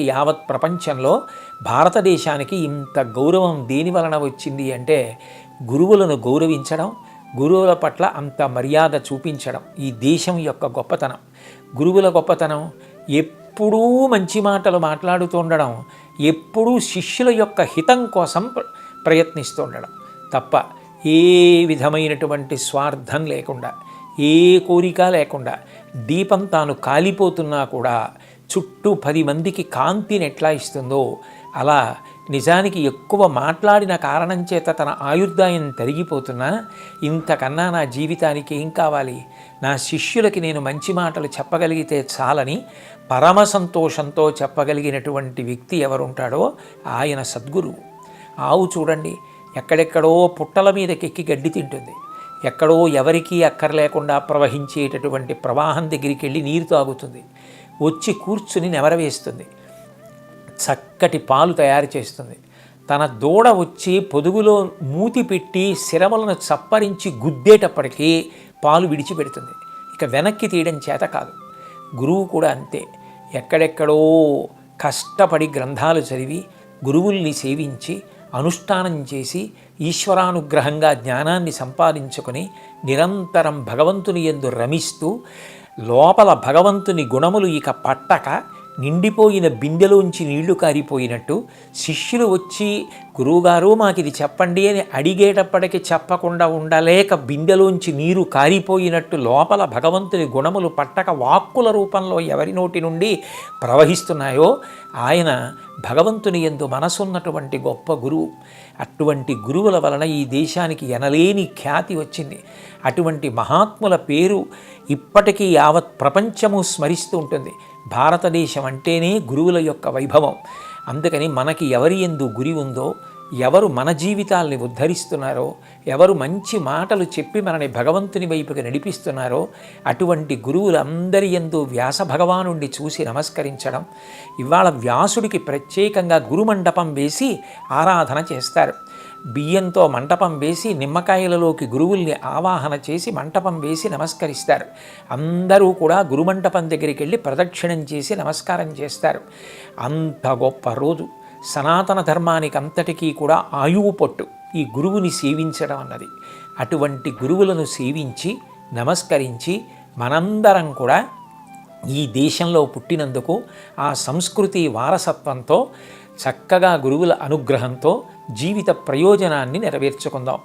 యావత్ ప్రపంచంలో భారతదేశానికి ఇంత గౌరవం దేని వలన వచ్చింది అంటే గురువులను గౌరవించడం గురువుల పట్ల అంత మర్యాద చూపించడం ఈ దేశం యొక్క గొప్పతనం. గురువుల గొప్పతనం ఎప్పుడూ మంచి మాటలు మాట్లాడుతుండడం ఎప్పుడూ శిష్యుల యొక్క హితం కోసం ప్రయత్నిస్తుండడం తప్ప ఏ విధమైనటువంటి స్వార్థం లేకుండా ఏ కోరిక లేకుండా దీపం తాను కాలిపోతున్నా కూడా చుట్టూ పది మందికి కాంతిని ఎట్లా ఇస్తుందో అలా నిజానికి ఎక్కువ మాట్లాడిన కారణం చేత తన ఆయుర్దాయం తరిగిపోతున్నా ఇంతకన్నా నా జీవితానికి ఏం కావాలి? నా శిష్యులకి నేను మంచి మాటలు చెప్పగలిగితే చాలని పరమ సంతోషంతో చెప్పగలిగినటువంటి వ్యక్తి ఎవరుంటాడో ఆయన సద్గురువు. ఆవు చూడండి ఎక్కడెక్కడో పుట్టల మీదకెక్కి గడ్డి తింటుంది. ఎక్కడో ఎవరికీ అక్కర్లేకుండా ప్రవహించేటటువంటి ప్రవాహం దగ్గరికి వెళ్ళి నీరు తాగుతుంది. వచ్చి కూర్చుని నెమరవేస్తుంది. చక్కటి పాలు తయారు చేస్తుంది. తన దూడ వచ్చి పొదుగులో మూతి పెట్టి శిరమలను చప్పరించి గుద్దేటప్పటికీ పాలు విడిచిపెడుతుంది. ఇక వెనక్కి తీయడం చేత కాదు. గురువు కూడా అంతే. ఎక్కడెక్కడో కష్టపడి గ్రంథాలు చదివి గురువుల్ని సేవించి అనుష్ఠానం చేసి ఈశ్వరానుగ్రహంగా జ్ఞానాన్ని సంపాదించుకొని నిరంతరం భగవంతుని యందు రమిస్తూ లోపల భగవంతుని గుణములు ఇక పట్టక నిండిపోయిన బిందెలోంచి నీళ్ళు కారిపోయినట్టు శిష్యులు వచ్చి గురువుగారు మాకు ఇది చెప్పండి అని అడిగేటప్పటికి చెప్పకుండా ఉండలేక బిందెలోంచి నీరు కారిపోయినట్టు లోపల భగవంతుని గుణములు పట్టక వాక్కుల రూపంలో ఎవరి నోటి నుండి ప్రవహిస్తున్నాయో ఆయన భగవంతుని ఎందు మనసున్నటువంటి గొప్ప గురువు. అటువంటి గురువుల వలన ఈ దేశానికి ఎనలేని ఖ్యాతి వచ్చింది. అటువంటి మహాత్ముల పేరు ఇప్పటికీ యావత్ ప్రపంచము స్మరిస్తూ ఉంటుంది. భారతదేశం అంటేనే గురువుల యొక్క వైభవం. అందుకని మనకి ఎవరి ఎందు గురి ఉందో ఎవరు మన జీవితాల్ని ఉద్ధరిస్తున్నారో ఎవరు మంచి మాటలు చెప్పి మనని భగవంతుని వైపుకి నడిపిస్తున్నారో అటువంటి గురువులందరి ఎందు వ్యాస భగవానుండి చూసి నమస్కరించడం ఇవాళ వ్యాసుడికి ప్రత్యేకంగా గురుమండపం వేసి ఆరాధన చేస్తారు. బియ్యంతో మంటపం వేసి నిమ్మకాయలలోకి గురువుల్ని ఆవాహన చేసి మంటపం వేసి నమస్కరిస్తారు. అందరూ కూడా గురుమంటపం దగ్గరికి వెళ్ళి ప్రదక్షిణం చేసి నమస్కారం చేస్తారు. అంత గొప్ప రోజు. సనాతన ధర్మానికి అంతటికీ కూడా ఆయువు పట్టు ఈ గురువుని సేవించడం అన్నది. అటువంటి గురువులను సేవించి నమస్కరించి మనందరం కూడా ఈ దేశంలో పుట్టినందుకు ఆ సంస్కృతి వారసత్వంతో చక్కగా గురువుల అనుగ్రహంతో జీవిత ప్రయోజనాన్ని నెరవేర్చుకుందాం.